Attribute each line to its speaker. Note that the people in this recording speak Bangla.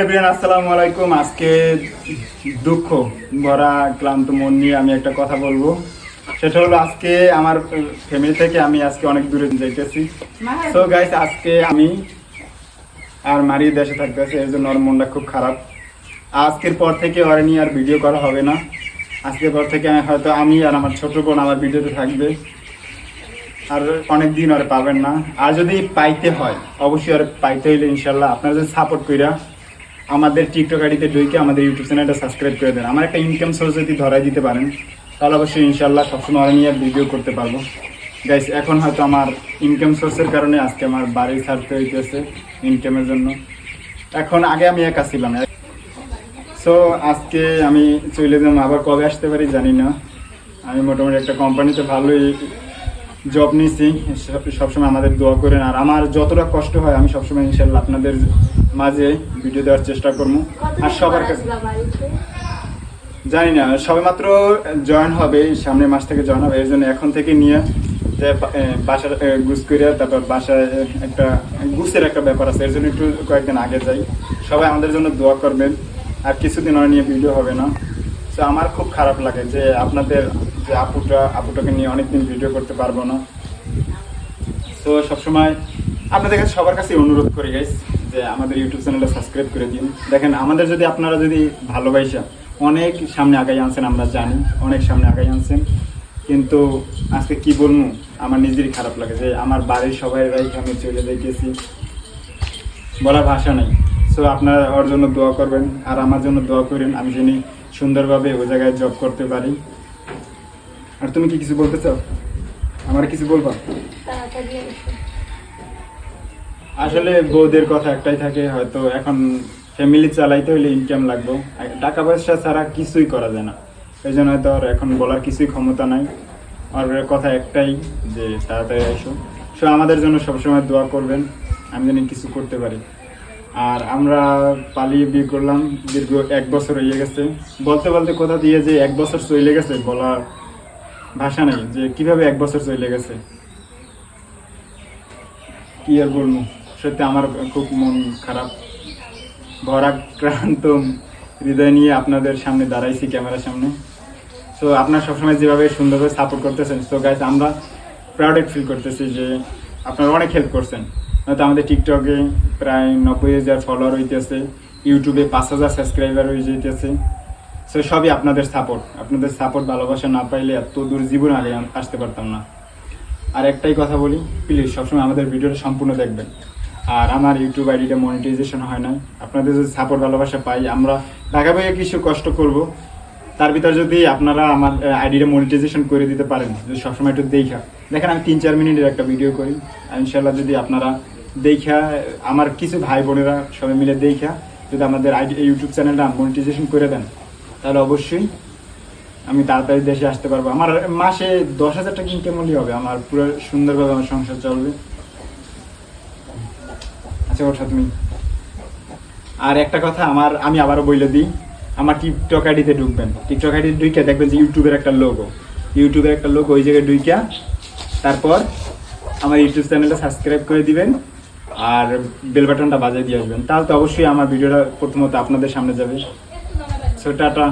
Speaker 1: এভরিয়ান আসসালামু আলাইকুম। আজকে দুঃখ ভরা ক্লান্ত মন নিয়ে আমি একটা কথা বলব। সেটা হলো আজকে আমার ফ্যামিলি থেকে আমি আজকে অনেক দূরে যাইতেছি। সো গাইস আজকে আমি আর মারি দেশে থাকতেছি এর জন্য ওর মনটা খুব খারাপ। আজকের পর থেকে ওরা নিয়ে আর ভিডিও করা হবে না। আজকের পর থেকে আমি হয়তো আমি আর আমার ছোট বোন আমার ভিডিওতে থাকবে। আর অনেক দিন আর পাবেন না। আর যদি পাইতে হয় অবশ্যই আর পাইতে হইলে ইনশাল্লাহ আপনারা যদি সাপোর্ট কইরা আমাদের টিকটক আইডিতে ঢুকে আমাদের ইউটিউব চ্যানেলটা সাবস্ক্রাইব করে দেন। আমার একটা ইনকাম সোর্স যদি ধরাই দিতে পারেন, তাহলে অবশ্যই ইনশাল্লাহ সবসময় ওরা আর ভিডিও করতে পারব। গাইস এখন হয়তো আমার ইনকাম সোর্সের কারণে আজকে আমার বাড়ি ছাড়তে হইতেছে ইনকামের জন্য। এখন আগে আমি একা ছিলাম। সো আজকে আমি চলে যাব আবার কবে আসতে পারি জানি না। আমি মোটামুটি একটা কোম্পানিতে ভালোই জব নিয়েছি। সবসময় আমাদের দোয়া করেন। আর আমার যতটা কষ্ট হয়, আমি সবসময় ইনশাল্লাহ আপনাদের মাঝে ভিডিও দেওয়ার চেষ্টা করব। আর সবার কাছে জানি না সবে মাত্র জয়েন হবে সামনের মাস থেকে জয়েন হবে এর জন্য এখন থেকে নিয়ে যে বাসার এ, গুছ করিয়া তারপর বাসায় একটা গুছের একটা ব্যাপার আছে এর জন্য একটু কয়েকদিন আগে যাই। সবাই আমাদের জন্য দোয়া করবেন আর কিছুদিন ওরা নিয়ে ভিডিও হবে না। তো আমার খুব খারাপ লাগে যে আপনাদের যে আপুটা আপুটাকে নিয়ে অনেকদিন ভিডিও করতে পারব না। তো সবসময় আপনাদের কাছে সবার কাছে অনুরোধ করি গাইস যে আমাদের ইউটিউব চ্যানেলটা সাবস্ক্রাইব করে দিন। দেখেন, আমাদের যদি আপনারা যদি ভালোবাসা, অনেক সামনে আগাই আনছেন, আমরা জানি, অনেক সামনে আগাই আনছেন। কিন্তু আজকে কি বলব, আমার নিজেরই খারাপ লাগে যে আমার বাড়ির সবাই আমি চলে যাইতেছি। বলার ভাষা নেই। সো আপনারা ওর জন্য দোয়া করবেন, আর আমার জন্য দোয়া করেন, আমি যিনি সুন্দরভাবে ওই জায়গায় জব করতে পারি। আর তুমি কি কিছু বলতে চাও? আমার কিছু বলবা? আসলে বউদের কথা একটাই থাকে, হয়তো এখন ফ্যামিলি চালাইতে হলে ইনকাম লাগবে। টাকা পয়সা ছাড়া কিছুই করা যায় না। এই জন্য হয়তো আর এখন বলার কিছুই ক্ষমতা নাই। আর কথা একটাই যে তাড়াতাড়ি এসো সো আমাদের জন্য সবসময় দোয়া করবেন, আমি যেন কিছু করতে পারি। আর আমরা পালিয়ে বিয়ে করলাম, দীর্ঘ এক বছর হয়ে গেছে। বলতে বলতে কোথা দিয়ে যে এক বছর চলে গেছে বলার ভাষা নেই, যে কীভাবে এক বছর চলে গেছে। কি আর বলব? সত্যি আমার খুব মন খারাপ। ভরাক্রান্ত হৃদয় নিয়ে আপনাদের সামনে দাঁড়াইছি ক্যামেরার সামনে। সো আপনারা সবসময় যেভাবে সুন্দরভাবে সাপোর্ট করতেছেন তো গাইজ আমরা প্রাউডেড ফিল করতেছি যে আপনারা অনেক হেল্প করছেন। হয়তো আমাদের টিকটকে প্রায় নব্বই হাজার ফলোয়ার হইতেছে ইউটিউবে পাঁচ হাজার সাবস্ক্রাইবার হয়ে যেতেছে সো সবই আপনাদের সাপোর্ট আপনাদের সাপোর্ট ভালোবাসা না পাইলে এত দূর জীবন আগে আসতে পারতাম না। আর একটাই কথা বলি প্লিজ সবসময় আমাদের ভিডিওটা সম্পূর্ণ দেখবেন। আর আমার ইউটিউব আইডিটা মনিটাইজেশন হয় না। আপনাদের যদি সাপোর্ট ভালোবাসা পাই, আমরা ঢাকা ভাইয়া কিছু কষ্ট করব। তার ভিতর যদি আপনারা আমার আইডিটা মনিটাইজেশন করে দিতে পারেন, যদি সবসময় একটু দেখা। দেখেন, আমি তিন চার মিনিটের একটা ভিডিও করি। ইনশাল্লাহ যদি আপনারা দেখা, আমার কিছু ভাই বোনেরা সবাই মিলে দেখা, যদি আমাদের আইডি ইউটিউব চ্যানেলটা মনিটাইজেশন করে দেন, তাহলে অবশ্যই আমি তাড়াতাড়ি দেশে আসতে পারব। আমার মাসে দশ হাজার টাকা ইনকাম হলেই হবে। আমার পুরো সুন্দরভাবে আমার সংসার চলবে। আচ্ছা ওঠা তুমি আর একটা কথা, আমার, আমি আবারও বলে দিই, আমার টিকটক আইডিতে ঢুকবেন। টিকটক আইডি ঢুকে দেখবেন যে ইউটিউবের একটা লোগো ইউটিউবের একটা লোক ওই জায়গায় ঢুইকা, তারপর আমার ইউটিউব চ্যানেলটা সাবস্ক্রাইব করে দিবেন আর বেল বাটনটা বাজিয়ে দিয়ে আসবেন। তাহলে তো অবশ্যই আমার ভিডিওটা প্রথমত আপনাদের সামনে যাবে। So tata.